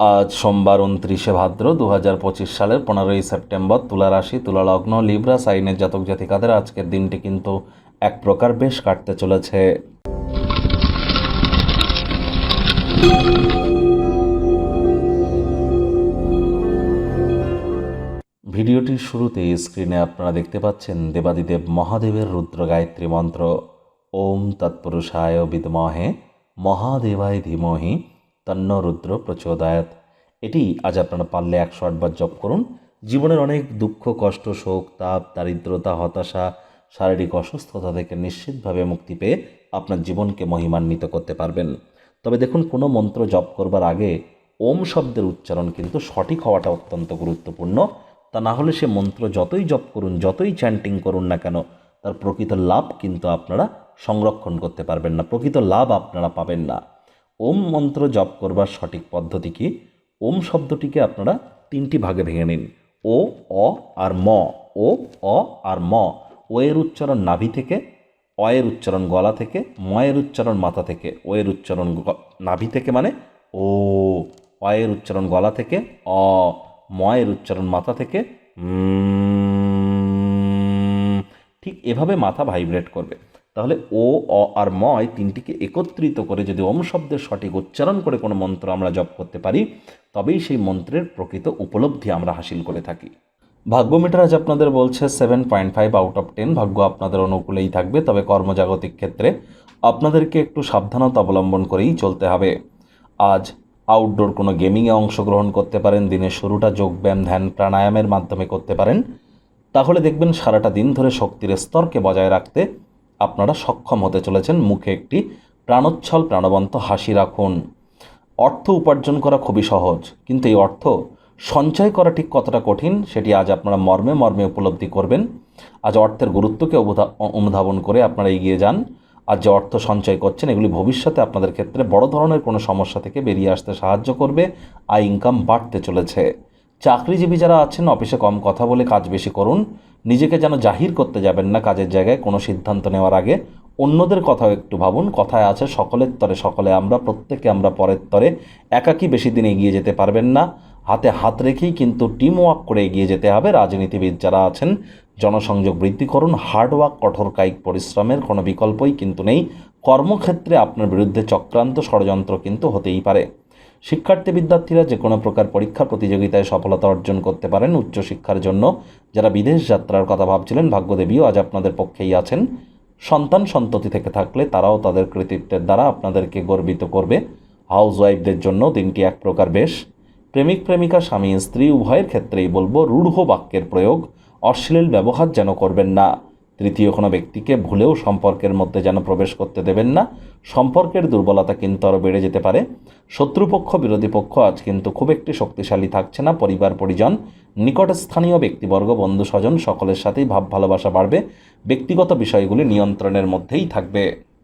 আজ সোমবার উনত্রিশে ভাদ্র দু হাজার পঁচিশ সালের পনেরোই সেপ্টেম্বর তুলা রাশি, তুলা লগ্ন, লিব্রা, সাইনের জাতক জাতিকাদের আজকের দিনটি কিন্তু এক প্রকার বেশ কাটতে চলেছে। ভিডিওটির শুরুতে স্ক্রিনে আপনারা দেখতে পাচ্ছেন দেবাদিদেব মহাদেবের রুদ্র গায়ত্রী মন্ত্র। ওম তৎপুরুষায় বিদমহে মহাদেবায় ধীমহি তন্ন রুদ্র প্রচোদয়াত। এটি আজ আপনারা পারলে একশো আটবার জপ করুন। জীবনের অনেক দুঃখ, কষ্ট, শোক, তাপ, দারিদ্রতা, হতাশা, শারীরিক অসুস্থতা থেকে নিশ্চিতভাবে মুক্তি পেয়ে আপনার জীবনকে মহিমান্বিত করতে পারবেন। তবে দেখুন, কোনো মন্ত্র জপ করবার আগে ওম শব্দের উচ্চারণ কিন্তু সঠিক হওয়াটা অত্যন্ত গুরুত্বপূর্ণ। তা না হলে সে মন্ত্র যতই জপ করুন, যতই চ্যান্টিং করুন না কেন, তার প্রকৃত লাভ কিন্তু আপনারা সংরক্ষণ করতে পারবেন না, প্রকৃত লাভ আপনারা পাবেন না। ওম মন্ত্র জপ করবার সঠিক পদ্ধতি কি? ওম শব্দটিকে আপনারা তিনটি ভাগে ভেঙে নিন। ও, অ আর ম। ও, অ আর ম। ও এর উচ্চারণ নাভি থেকে, অ এর উচ্চারণ গলা থেকে, ম এর উচ্চারণ মাথা থেকে, ও এর উচ্চারণ নাভি থেকে মানে ও। অ এর উচ্চারণ গলা থেকে, অ। ম এর উচ্চারণ মাথা থেকে ঠিক এভাবে মাথা ভাইব্রেট করবে। তাহলে ও, অ আর ম এই তিনটিকে একত্রিত করে যদি ওম শব্দের সঠিক উচ্চারণ করে কোনো মন্ত্র আমরা জপ করতে পারি, তবেই সেই মন্ত্রের প্রকৃত উপলব্ধি আমরা হাসিল করে থাকি। ভাগ্য মিটার আজ আপনাদের বলছে seven point five out of ten ভাগ্য আপনাদের অনুকূলেই থাকবে, তবে কর্মজাগতিক ক্ষেত্রে আপনাদেরকে একটু সাবধানতা অবলম্বন করেই চলতে হবে। আজ আউটডোর কোনো গেমিংয়ে অংশগ্রহণ করতে পারেন, দিনের শুরুটা যোগব্যায়াম ধ্যান, প্রাণায়ামের মাধ্যমে করতে পারেন। তাহলে দেখবেন সারাটা দিন ধরে শক্তির স্তরকে বজায় রাখতে আপনারা সক্ষম হতে চলেছেন মুখে একটি প্রাণোচ্ছল প্রাণবন্ত হাসি রাখুন। অর্থ উপার্জন করা খুবই সহজ, কিন্তু এই অর্থ সঞ্চয় করা ঠিক কতটা কঠিন সেটি আজ আপনারা মর্মে মর্মে উপলব্ধি করবেন। আজ অর্থের গুরুত্বকে অনুধাবন করে আপনারা এগিয়ে যান। আর যে অর্থ সঞ্চয় করছেন, এগুলি ভবিষ্যতে আপনাদের ক্ষেত্রে বড় ধরনের কোনো সমস্যা থেকে বেরিয়ে আসতে সাহায্য করবে। আয় ইনকাম বাড়তে চলেছে। চাকরিজীবী যারা আছেন, অফিসে কম কথা বলে কাজ বেশি করুন। নিজেকে যেন জাহির করতে যাবেন না কাজের জায়গায়, কোনো সিদ্ধান্ত নেওয়ার আগে। অন্যদের কথাও একটু ভাবুন, কথায় আছে, সকলের তরে সকলে আমরা প্রত্যেকে আমরা পরের তরে। একাকী বেশি দিন এগিয়ে যেতে পারবেন না। হাতে হাত রেখেই কিন্তু টিম ওয়ার্ক করে এগিয়ে যেতে হবে। রাজনীতিবিদ যারা আছেন, জনসংযোগ বৃদ্ধি করুন। হার্ড ওয়ার্ক কঠোর কায়িক পরিশ্রমের কোনো বিকল্পই কিন্তু নেই। কর্মক্ষেত্রে আপনার বিরুদ্ধে চক্রান্ত ষড়যন্ত্র কিন্তু হতেই পারে। শিক্ষার্থী বিদ্যার্থীরা যে কোনো প্রকার পরীক্ষা প্রতিযোগিতায় সফলতা অর্জন করতে পারেন উচ্চশিক্ষার জন্য। যারা বিদেশ যাত্রার কথা ভাবছিলেন, ভাগ্যদেবীও আজ আপনাদের পক্ষেই আছেন। সন্তান সন্ততি থেকে থাকলে তারাও তাদের কৃতিত্বের দ্বারা আপনাদেরকে গর্বিত করবে। হাউস ওয়াইফদের জন্য দিনটি এক প্রকার বেশ। প্রেমিক, প্রেমিকা, স্বামী, স্ত্রী, উভয়ের ক্ষেত্রেই বলব, রূঢ় বাক্যের প্রয়োগ, অশ্লীল ব্যবহার যেন করবেন না। তৃতীয় কোনো ব্যক্তিকে ভুলেও সম্পর্কের মধ্যে যেন প্রবেশ করতে দেবেন না। সম্পর্কের দুর্বলতা কিন্তু আরও বেড়ে যেতে পারে। শত্রুপক্ষ, বিরোধী পক্ষ আজ কিন্তু খুব একটি শক্তিশালী থাকছে না। পরিবার, পরিজন নিকটস্থানীয় ব্যক্তিবর্গ বন্ধু স্বজন সকলের সাথেই ভাব ভালোবাসা বাড়বে। ব্যক্তিগত বিষয়গুলি নিয়ন্ত্রণের মধ্যেই থাকবে।